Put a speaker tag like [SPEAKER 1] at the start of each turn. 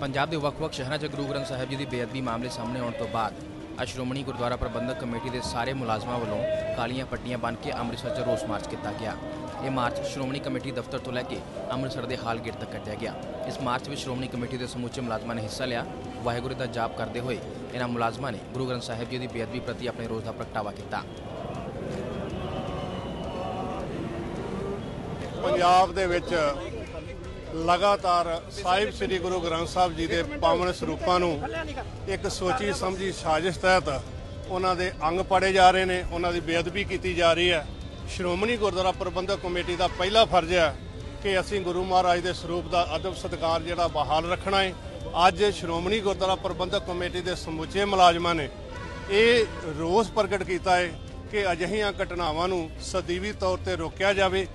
[SPEAKER 1] ਪੰਜਾਬ ਦੇ ਵੱਖ-ਵੱਖ ਸ਼ਹਿਰਾਂ 'ਚ ਗੁਰੂ ਗ੍ਰੰਥ ਸਾਹਿਬ ਜੀ ਦੀ ਬੇਅਦਬੀ ਮਾਮਲੇ ਸਾਹਮਣੇ ਆਉਣ ਤੋਂ ਬਾਅਦ ਅੱਜ ਸ਼੍ਰੋਮਣੀ ਗੁਰਦੁਆਰਾ ਪ੍ਰਬੰਧਕ ਕਮੇਟੀ ਦੇ ਸਾਰੇ ਮੁਲਾਜ਼ਮਾਂ ਵੱਲੋਂ ਕਾਲੀਆਂ ਪੱਟੀਆਂ ਬੰਨ੍ਹ ਕੇ ਅੰਮ੍ਰਿਤਸਰ 'ਚ ਰੋਸ ਮਾਰਚ ਕੀਤਾ ਗਿਆ। ਇਹ ਮਾਰਚ ਸ਼੍ਰੋਮਣੀ ਕਮੇਟੀ ਦਫ਼ਤਰ ਤੋਂ ਲੈ ਕੇ ਅੰਮ੍ਰਿਤਸਰ ਦੇ ਹਾਲ ਗੇਟ ਤੱਕ ਕੱਢਿਆ ਗਿਆ। ਇਸ ਮਾਰਚ ਵਿੱਚ ਸ਼੍ਰੋਮਣੀ ਕਮੇਟੀ ਦੇ ਸਮੁੱਚੇ ਮੁਲਾਜ਼ਮਾਂ ਨੇ ਹਿੱਸਾ ਲਿਆ। ਵਾਹਿਗੁਰੂ ਦਾ ਜਾਪ ਕਰਦੇ ਹੋਏ ਇਹਨਾਂ ਮੁਲਾਜ਼ਮਾਂ ਨੇ ਗੁਰੂ ਗ੍ਰੰਥ ਸਾਹਿਬ ਜੀ ਦੀ ਬੇਅਦਬੀ ਪ੍ਰਤੀ ਆਪਣੇ ਰੋਸ ਦਾ ਪ੍ਰਗਟਾਵਾ ਕੀਤਾ।
[SPEAKER 2] ਪੰਜਾਬ ਦੇ ਵਿੱਚ ਲਗਾਤਾਰ ਸਾਹਿਬ ਸ੍ਰੀ ਗੁਰੂ ਗ੍ਰੰਥ ਸਾਹਿਬ ਜੀ ਦੇ ਪਾਵਨ ਸਰੂਪਾਂ ਨੂੰ ਇੱਕ ਸੋਚੀ ਸਮਝੀ ਸਾਜ਼ਿਸ਼ ਤਹਿਤ ਉਹਨਾਂ ਦੇ ਅੰਗ ਪਾੜੇ ਜਾ ਰਹੇ ਨੇ, ਉਹਨਾਂ ਦੀ ਬੇਅਦਬੀ ਕੀਤੀ ਜਾ ਰਹੀ ਹੈ। ਸ਼੍ਰੋਮਣੀ ਗੁਰਦੁਆਰਾ ਪ੍ਰਬੰਧਕ ਕਮੇਟੀ ਦਾ ਪਹਿਲਾ ਫਰਜ਼ ਹੈ ਕਿ ਅਸੀਂ ਗੁਰੂ ਮਹਾਰਾਜ ਦੇ ਸਰੂਪ ਦਾ ਅਦਬ ਸਤਿਕਾਰ ਜਿਹੜਾ ਬਹਾਲ ਰੱਖਣਾ ਹੈ। ਅੱਜ ਸ਼੍ਰੋਮਣੀ ਗੁਰਦੁਆਰਾ ਪ੍ਰਬੰਧਕ ਕਮੇਟੀ ਦੇ ਸਮੁੱਚੇ ਮੁਲਾਜ਼ਮਾਂ ਨੇ ਇਹ ਰੋਸ ਪ੍ਰਗਟ ਕੀਤਾ ਹੈ ਕਿ ਅਜਿਹੀਆਂ ਘਟਨਾਵਾਂ ਨੂੰ ਸਦੀਵੀ ਤੌਰ ਤੇ ਰੋਕਿਆ ਜਾਵੇ।